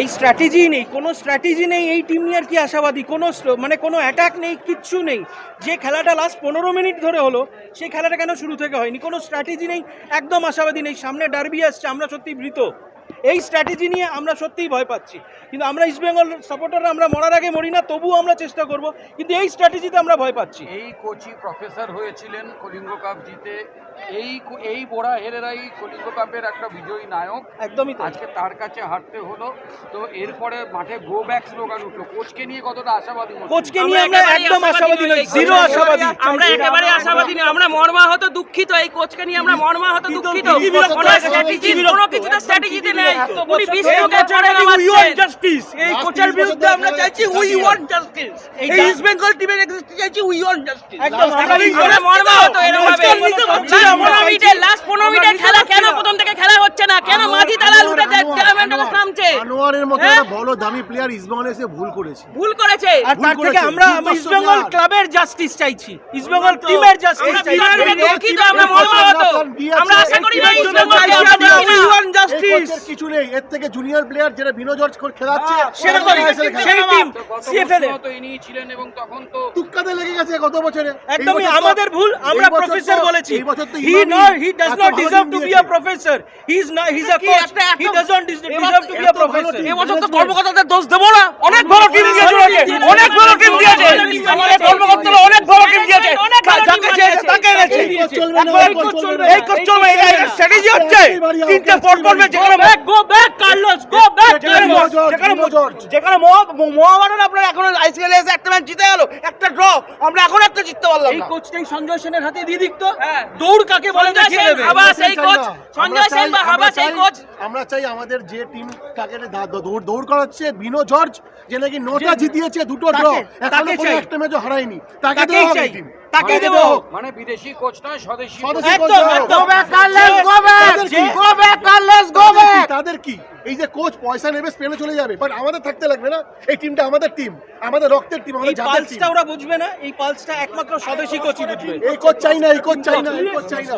এই স্ট্র্যাটেজি নেই, কোনো স্ট্র্যাটেজি নেই, এই টিম নিয়ে আর কি আশাবাদী, কোনো মানে কোনো অ্যাটাক নেই, কিচ্ছু নেই। যে খেলাটা লাস্ট পনেরো মিনিট ধরে হলো, সেই খেলাটা কেন শুরু থেকে হয়নি? কোনো স্ট্র্যাটেজি নেই, একদম আশাবাদী নেই। সামনে ডার্বি আসছে, আমরা সত্যি ভীত। এই স্ট্র্যাটেজি নিয়ে আমরা সত্যিই ভয় পাচ্ছি। কিন্তু আমরা ইস্টবেঙ্গল সাপোর্টাররা আমরা মরার আগে মরি না তবুও আমরা চেষ্টা করব। কিন্তু এই স্ট্র্যাটেজিতে আমরা ভয় পাচ্ছি। এই কোচই প্রফেসর হয়েছিলেন কলিঙ্গ কাপ জিতে। এই এই বোড়া হেরেরাই কলিঙ্গ কাপের একটা বিজয়ী নায়ক। একদমই আজকে তার কাছে হারতে হলো। তো এরপরে মাঠে গো ব্যাক স্লোগান উঠল। কোচকে নিয়ে কতটা আশাবাদী কোচকে নিয়ে আমরা একদম আশাবাদী নই। জিরো আশাবাদী। আমরা একেবারে আশাবাদী নই। আমরা মর্মাহত দুঃখিত। এই কোচকে নিয়ে আমরা মর্মাহত দুঃখিত। কোনো স্ট্র্যাটেজি কোনো কিছুতে স্ট্র্যাটেজিতে নেই। উনি বিশ্বকে চড়ে নামাচ্ছেন জাস্টিস এই কোচের বিরুদ্ধে আমরা চাইছি উই ওয়ান্ট জাস্টিস এই ইস্ট বেঙ্গল টিমের চাইছি উই ওয়ান্ট জাস্টিস একদম এরকম ভাবে লাস্ট পনেরো মিনিটে খেলা কেন প্রথম থেকে খেলা হচ্ছে না? কেন মাঝি তারা টুর্নামেন্টে নামছে। আনোয়ারের মতো হ্যাঁ? একটা বড় দামি প্লেয়ার ইসবাংলা এসে ভুল করেছে। ভুল করেছে। আর তার থেকে আমরা ইস্টবেঙ্গল ক্লাবের জাস্টিস চাইছি। ইস্টবেঙ্গল টিমের জাস্টিস চাইছি। আমরা আমরা আশা করি না ইস্ট বেঙ্গলকে আমরা দেখি না উই ওয়ান্ট এই জাস্টিস কিছু নেই। এর থেকে জুনিয়র প্লেয়ার যেটা বিনো জর্জ করে খেলাচ্ছে ওরা ISL খেলে। সেই টিম সিএফএল বছরও তো ইনিই ছিলেন এবং তখন তো তুক্কাতে লেগে গেছে গত বছরে। একদমই আমাদের ভুল আমরা প্রফেসর বলেছি। He not he does not deserve to be a. Professor he is not he is a coach he একটা- does not deserve to be a ভালো প্রফেসর team। এবছর তো কর্মকর্তাদের দোষ দেবো না। অনেক ভালো টিম দিয়েছে অনেক ভালো টিম দিয়েছে আমাদের কর্মকর্তারা অনেক ভালো টিম দিয়েছে অনেক ভালো team যাকে চেয়েছে দিয়েছে। তাকে এনেছে এই কোচ চলবে না, এই কোচ চলবে এই কোচ চলবে এই স্ট্র্যাটেজি হচ্ছে তিনটে পর পর যেখানে back go back Carlos go back যেখানে যেখানে যেখানে মহা- আপনার এখন আইসিএল এসে একটা ম্যাচ জিতে গেল একটা ড্র আমরা এখন একটা জিততে পারলাম এই কোচটাই সঞ্জয় সেনের হাতে দিয়ে দিত হ্যাঁ। দৌড় কাকে বলে দেখিয়ে দেবে হাবাস এই কোচ সঞ্জয় সেন চাই- বা হাবাস এই কোচ আমরা চাই আমাদের যে টিম দৌড় দৌড় করাচ্ছে বিনো জর্জ যে নাকি নটা জিতিয়েছে দুটো ড্র। একটা ম্যাচও হারায়নি। তাকে দেওয়া হবে চাই। টিম মানে- দেবো মানে বিদেশি কোচ নয় স্বদেশি একদম দাও। একদম তাদের কি? গো ব্যাক কার্লোস গো তাদের ব্যাক কি? তাদের কি এই যে কোচ পয়সা নেবে স্পেনে চলে যাবে বাট আমাদের থাকতে লাগবে না এই টিমটা আমাদের টিম আমাদের রক্তের টিম এই আমাদের জাতের টিম পালসটা ওরা বুঝবে না এই পালসটা একমাত্র স্বদেশী কোচই বুঝবে এই কোচ চাই না এই কোচ চাই না এই কোচ চাই না